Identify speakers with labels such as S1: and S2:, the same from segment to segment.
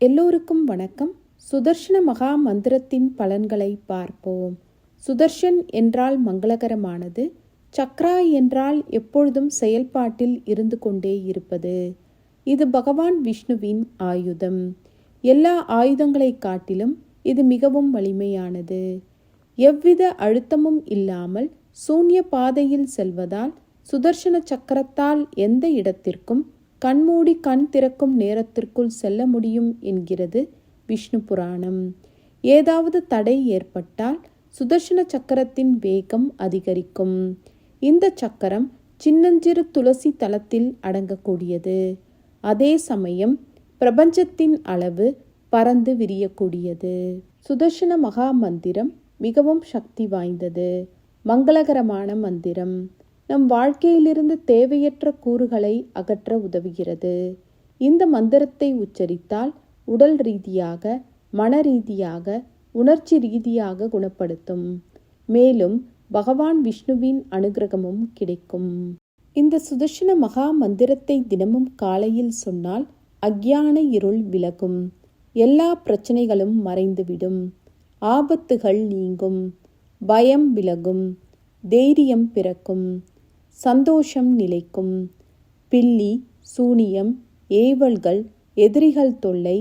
S1: எல்லோருக்கும் வணக்கம். சுதர்ஷன மகா மந்திரத்தின் பலன்களை பார்ப்போம். சுதர்ஷன் என்றால் மங்களகரமானது சக்ரா என்றால் எப்பொழுதும் செயல்பாட்டில் இருந்து கொண்டே இருப்பது. இது பகவான் விஷ்ணுவின் ஆயுதம். எல்லா ஆயுதங்களை காட்டிலும் இது மிகவும் வலிமையானது. எவ்வித அழுத்தமும் இல்லாமல் சூன்ய பாதையில் செல்வதால் சுதர்ஷன சக்கரத்தால் எந்த இடத்திற்கும் கண்மூடி கண் திறக்கும் நேரத்திற்குள் செல்ல முடியும் என்கிறது விஷ்ணு புராணம். ஏதாவது தடை ஏற்பட்டால் சுதர்ஷன சக்கரத்தின் வேகம் அதிகரிக்கும். இந்த சக்கரம் சின்னஞ்சிறு துளசி தளத்தில் அடங்கக்கூடியது. அதே சமயம் பிரபஞ்சத்தின் அளவு பறந்து விரியக்கூடியது. சுதர்ஷன மகா மந்திரம் மிகவும் சக்தி வாய்ந்தது. மங்களகரமான மந்திரம். நம் வாழ்க்கையிலிருந்து தேவையற்ற கூறுகளை அகற்ற உதவுகிறது. இந்த மந்திரத்தை உச்சரித்தால் உடல் ரீதியாக மன ரீதியாக உணர்ச்சி ரீதியாக குணப்படுத்தும். மேலும் பகவான் விஷ்ணுவின் அனுகிரகமும் கிடைக்கும். இந்த சுதர்ஷன மகா மந்திரத்தை தினமும் காலையில் சொன்னால் அக்ஞான இருள் விலகும். எல்லா பிரச்சனைகளும் மறைந்துவிடும். ஆபத்துகள் நீங்கும். பயம் விலகும். தைரியம் பிறக்கும். சந்தோஷம் நிலைக்கும். பில்லி சூனியம் ஏவல்கள் எதிரிகள் தொல்லை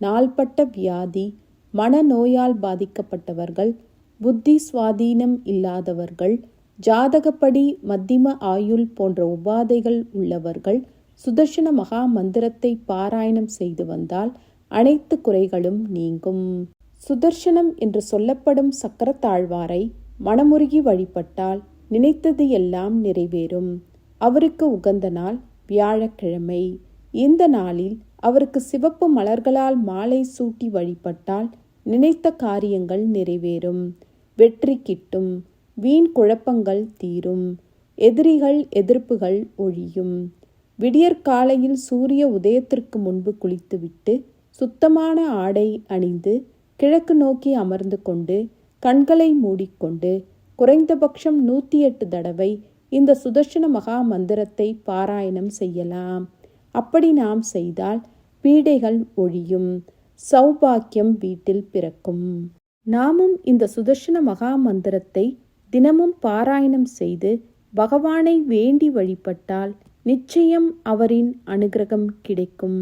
S1: நாள்பட்ட வியாதி மனநோயால் பாதிக்கப்பட்டவர்கள் புத்தி சுவாதீனம் இல்லாதவர்கள் ஜாதகப்படி மத்திம ஆயுள் போன்ற உபாதைகள் உள்ளவர்கள் சுதர்ஷன மகா மந்திரத்தை பாராயணம் செய்து வந்தால் அனைத்து குறைகளும் நீங்கும். சுதர்ஷனம் என்று சொல்லப்படும் சக்கரத்தாழ்வாரை மனமுருகி வழிபட்டால் நினைத்தது எல்லாம் நிறைவேறும். அவருக்கு உகந்த நாள் வியாழக்கிழமை. இந்த நாளில் அவருக்கு சிவப்பு மலர்களால் மாலை சூட்டி வழிபட்டால் நினைத்த காரியங்கள் நிறைவேறும். வெற்றி கிட்டும். வீண் குழப்பங்கள் தீரும். எதிரிகள் எதிர்ப்புகள் ஒழியும். விடியற்காலையில் சூரிய உதயத்திற்கு முன்பு குளித்துவிட்டு சுத்தமான ஆடை அணிந்து கிழக்கு நோக்கி அமர்ந்து கொண்டு கண்களை மூடிக்கொண்டு குறைந்தபட்சம் நூற்றி எட்டு தடவை இந்த சுதர்ஷன மகா மந்திரத்தை பாராயணம் செய்யலாம். அப்படி நாம் செய்தால் பீடைகள் ஒழியும் சௌபாக்கியம் வீட்டில் பிறக்கும். நாமும் இந்த சுதர்ஷன மகா மந்திரத்தை தினமும் பாராயணம் செய்து பகவானை வேண்டி வழிபட்டால் நிச்சயம் அவரின் அனுகிரகம் கிடைக்கும்.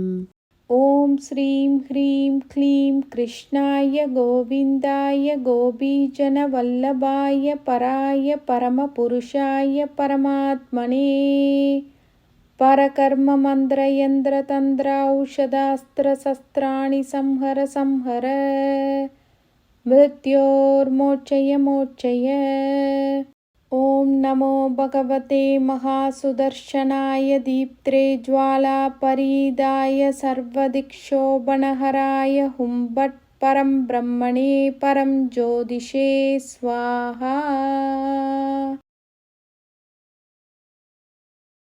S1: ॐ श्रीं ह्रीं क्लीं कृष्णाय गोविन्दाय गोपीजनवल्लभाय पराय परमपुरुषाय परमात्मने। परकर्ममन्त्रयन्त्रतन्त्रौषधास्त्रशस्त्राणि संहर संहर। मृत्योर्मोचय मोचय ॐ नमो भगवते महासुदर्शनाय दीप्त्रे ज्वालापरीदाय सर्वदिक्षोभणहराय हुम्बट् परं ब्रह्मणे परं ज्योतिषे स्वाहा